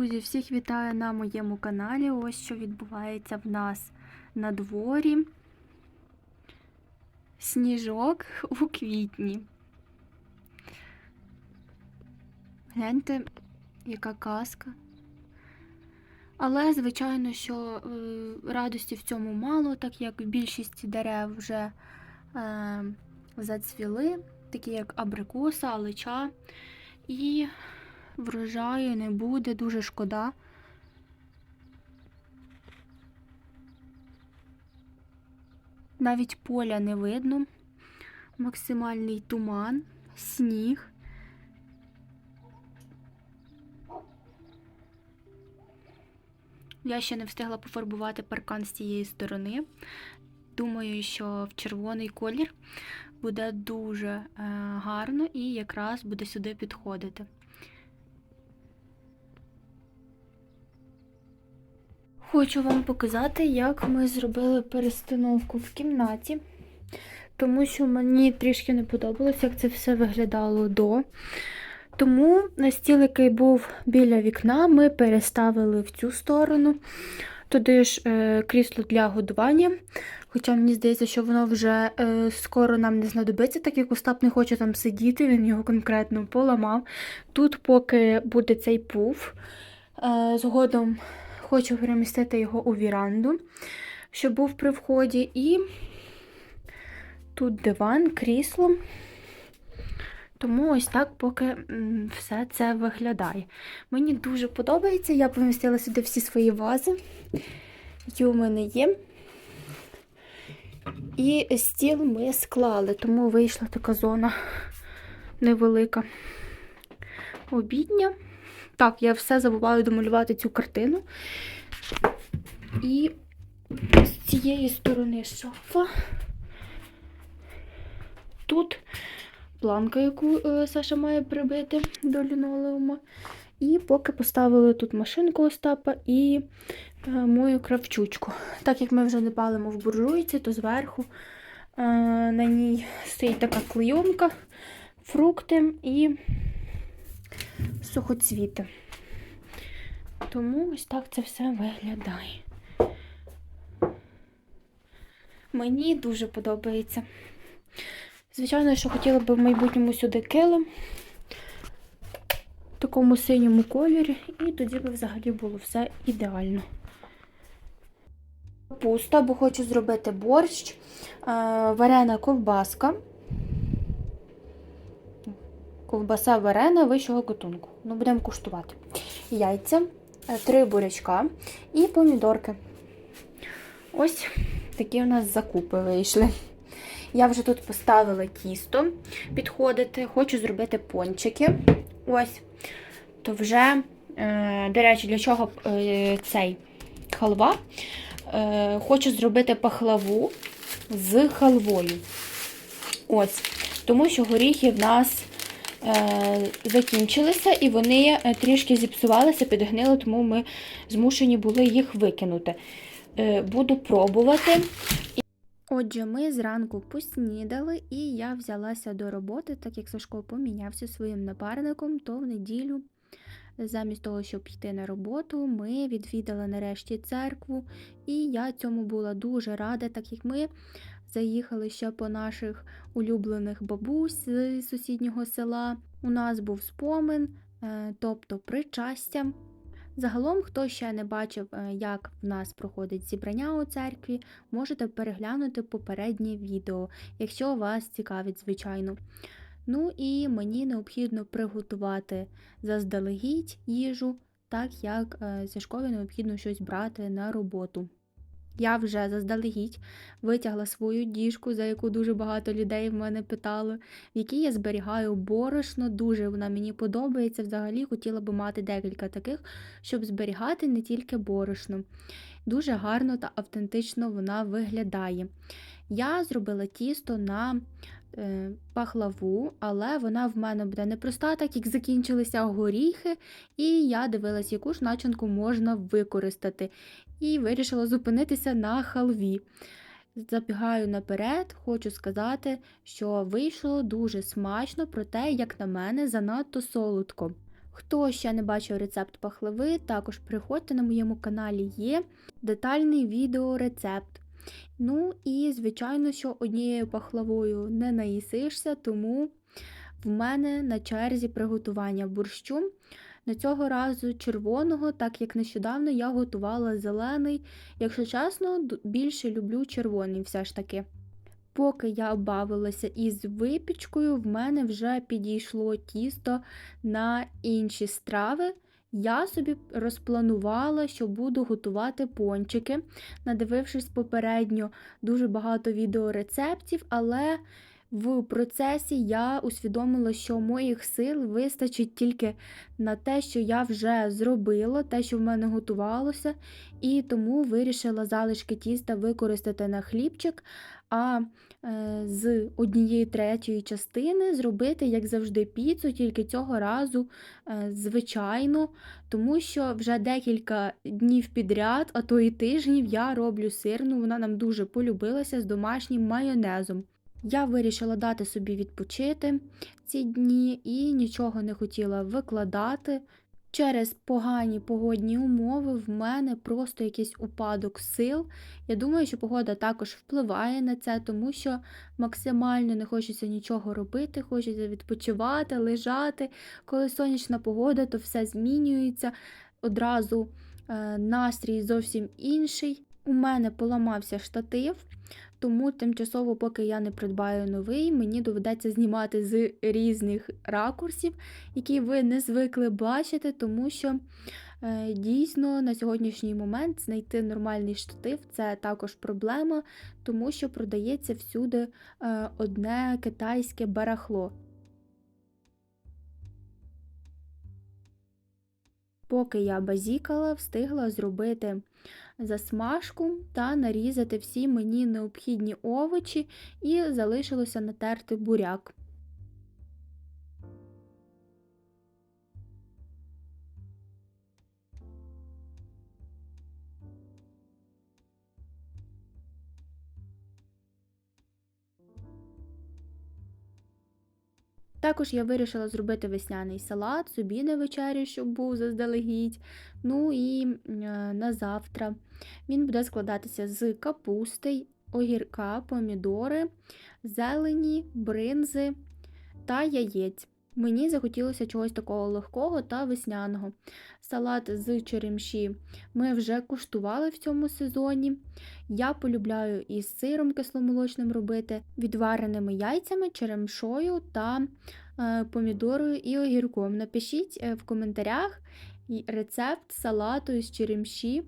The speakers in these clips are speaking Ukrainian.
Друзі, всіх вітаю на моєму каналі. Ось що відбувається в нас на дворі. Сніжок у квітні. Гляньте, яка казка. Але, звичайно, що е, радості в цьому мало, так як більшість дерев вже е, зацвіли, такі як абрикоса, алича. І врожаю не буде, дуже шкода. Навіть поля не видно. Максимальний туман, сніг. Я ще не встигла пофарбувати паркан з цієї сторони. Думаю, що в червоний колір буде дуже е, гарно і якраз буде сюди підходити. Хочу вам показати, як ми зробили перестановку в кімнаті, тому що мені трішки не подобалось, як це все виглядало до. Тому стіл, який був біля вікна, ми переставили в цю сторону. Туди ж е, крісло для годування. Хоча мені здається, що воно вже е, скоро нам не знадобиться, так як Остап не хоче там сидіти, він його конкретно поламав. Тут, поки буде цей пуф, е, згодом хочу перемістити його у віранду, щоб був при вході. І тут диван, крісло. Тому ось так поки все це виглядає. Мені дуже подобається, я помістила сюди всі свої вази, які у мене є. І стіл ми склали, тому вийшла така зона невелика обідня. Так, я все забуваю домалювати цю картину. І з цієї сторони шафа. Тут планка, яку е, Саша має прибити до лінолеума. І поки поставили тут машинку Остапа і е, мою кравчучку. Так як ми вже не палимо в буржуйці, то зверху е, на ній стоїть така клейонка, фрукти і сухоцвіти. Тому ось так це все виглядає. Мені дуже подобається. Звичайно, що хотіла б в майбутньому сюди килим в такому синьому кольорі, і тоді би взагалі було все ідеально. Пусто, бо хочу зробити борщ, е, варена ковбаска. Ковбаса варена вищого готунку. Ну, будемо куштувати. Яйця, е, три бурячка і помідорки. Ось такі у нас закупи вийшли. Я вже тут поставила тісто підходити, хочу зробити пончики. Ось. То вже, е, до речі, для чого е, цей халва? Хочу зробити пахлаву з халвою. Ось. Тому що горіхи в нас закінчилися і вони е, трішки зіпсувалися, підгнили, тому ми змушені були їх викинути. Е, буду пробувати. Отже, ми зранку поснідали, і я взялася до роботи, так як Сашко помінявся своїм напарником, то в неділю, замість того, щоб йти на роботу, ми відвідали нарешті церкву, і я цьому була дуже рада, так як ми заїхали ще по наших улюблених бабусь з сусіднього села. У нас був спомин, е, тобто причастя. Загалом, хто ще не бачив, е, як в нас проходить зібрання у церкві, можете переглянути попереднє відео, якщо вас цікавить, звичайно. Ну і мені необхідно приготувати заздалегідь їжу, так як е, Сашкові необхідно щось брати на роботу. Я вже заздалегідь витягла свою діжку, за яку дуже багато людей в мене питали, в якій я зберігаю борошно. Дуже вона мені подобається. Взагалі хотіла би мати декілька таких, щоб зберігати не тільки борошно. Дуже гарно та автентично вона виглядає. Я зробила тісто на пахлаву, але вона в мене буде непроста, так як закінчилися горіхи, і я дивилась, яку ж начинку можна використати. І вирішила зупинитися на халві. Забігаю наперед, хочу сказати, що вийшло дуже смачно, проте, як на мене, занадто солодко. Хто ще не бачив рецепт пахливи, також приходьте на моєму каналі є детальний відеорецепт. Ну і, звичайно, що однією пахлавою не наїсишся, тому в мене на черзі приготування борщу. На цього разу червоного, так як нещодавно я готувала зелений. Якщо чесно, більше люблю червоний все ж таки. Поки я бавилася із випічкою, в мене вже підійшло тісто на інші страви. Я собі розпланувала, що буду готувати пончики, надивившись попередньо. Дуже багато відеорецептів, але в процесі я усвідомила, що моїх сил вистачить тільки на те, що я вже зробила, те, що в мене готувалося, і тому вирішила залишки тіста використати на хлібчик, а е, з однієї третьої частини зробити, як завжди, піцу, тільки цього разу е, звичайно, тому що вже декілька днів підряд, а то і тижнів я роблю сирну, вона нам дуже полюбилася з домашнім майонезом. Я вирішила дати собі відпочити ці дні і нічого не хотіла викладати. Через погані погодні умови в мене просто якийсь упадок сил. Я думаю, що погода також впливає на це, тому що максимально не хочеться нічого робити, хочеться відпочивати, лежати. Коли сонячна погода, то все змінюється. Одразу е, настрій зовсім інший. У мене поламався штатив, тому тимчасово, поки я не придбаю новий, мені доведеться знімати з різних ракурсів, які ви не звикли бачити, тому що е, дійсно на сьогоднішній момент знайти нормальний штатив це також проблема, тому що продається всюди е, одне китайське барахло. Поки я базікала, встигла зробити засмажку та нарізати всі мені необхідні овочі і залишилося натерти буряк. Також я вирішила зробити весняний салат, собі на вечерю, щоб був заздалегідь. Ну і е, на завтра він буде складатися з капусти, огірка, помідори, зелені, бринзи та яєць. Мені захотілося чогось такого легкого та весняного. Салат з черемші ми вже куштували в цьому сезоні. Я полюбляю із сиром кисломолочним робити, відвареними яйцями, черемшою та е, помідорою і огірком. Напишіть е, в коментарях рецепт салату із черемші,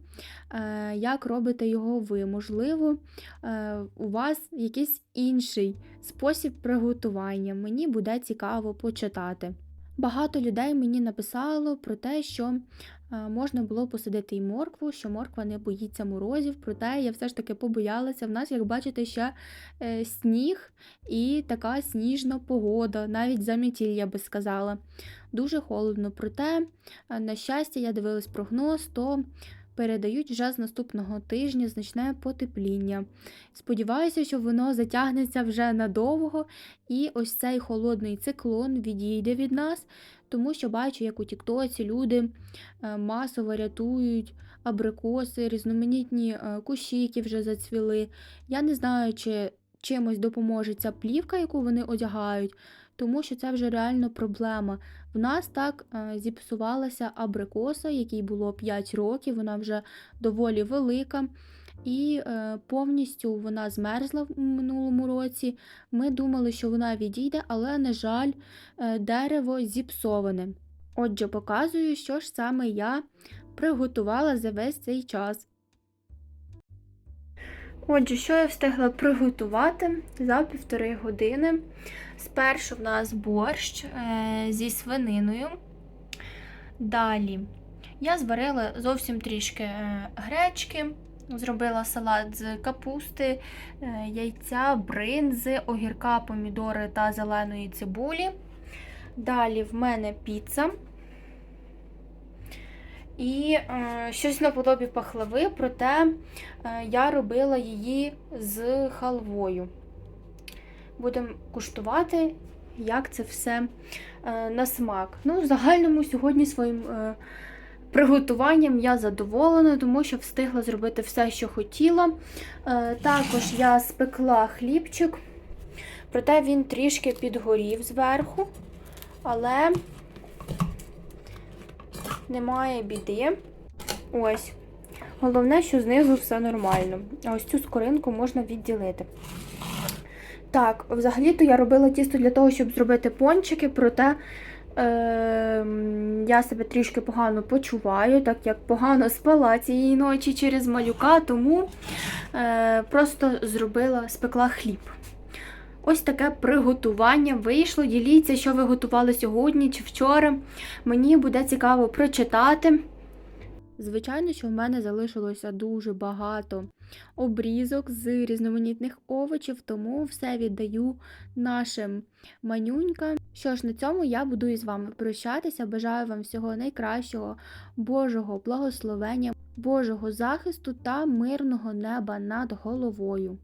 е, як робите його ви. Можливо, е, у вас якийсь інший спосіб приготування. Мені буде цікаво почитати. Багато людей мені написало про те, що е, можна було посадити і моркву, що морква не боїться морозів, проте я все ж таки побоялася. В нас, як бачите, ще е, сніг і така сніжна погода, навіть замітіль, я би сказала. Дуже холодно. Проте, е, на щастя, я дивилась прогноз, то передають вже з наступного тижня значне потепління. Сподіваюся, що воно затягнеться вже надовго, і ось цей холодний циклон відійде від нас, тому що бачу, як у Тіктоці люди е, масово рятують абрикоси, різноманітні е, кущі, які вже зацвіли. Я не знаю, чи чимось допоможе ця плівка, яку вони одягають, тому що це вже реально проблема. В нас так е, зіпсувалася абрикоса, якій було 5 років, вона вже доволі велика. І е, повністю вона змерзла в минулому році. Ми думали, що вона відійде, але, на жаль, е, дерево зіпсоване. Отже, показую, що ж саме я приготувала за весь цей час. Отже, що я встигла приготувати за півтори години. Спершу в нас борщ е, зі свининою. Далі я зварила зовсім трішки е, гречки, зробила салат з капусти, е, яйця, бринзи, огірка, помідори та зеленої цибулі. Далі в мене піца. І е, щось наподобі пахлави, проте е, я робила її з халвою. Будемо куштувати як це все е, на смак. Ну, в загальному сьогодні своїм е, приготуванням я задоволена, тому що встигла зробити все, що хотіла. Е, також я спекла хлібчик, проте він трішки підгорів зверху, але немає біди. Ось. Головне, що знизу все нормально. А ось цю скоринку можна відділити. Так, взагалі-то я робила тісто для того, щоб зробити пончики, проте е, я себе трішки погано почуваю, так як погано спала цієї ночі через малюка, тому е, просто зробила, спекла хліб. Ось таке приготування вийшло. Діліться, що ви готували сьогодні чи вчора. Мені буде цікаво прочитати. Звичайно, що в мене залишилося дуже багато обрізок з різноманітних овочів, тому все віддаю нашим манюнькам. Що ж, на цьому я буду із вами прощатися. Бажаю вам всього найкращого, Божого благословення, Божого захисту та мирного неба над головою.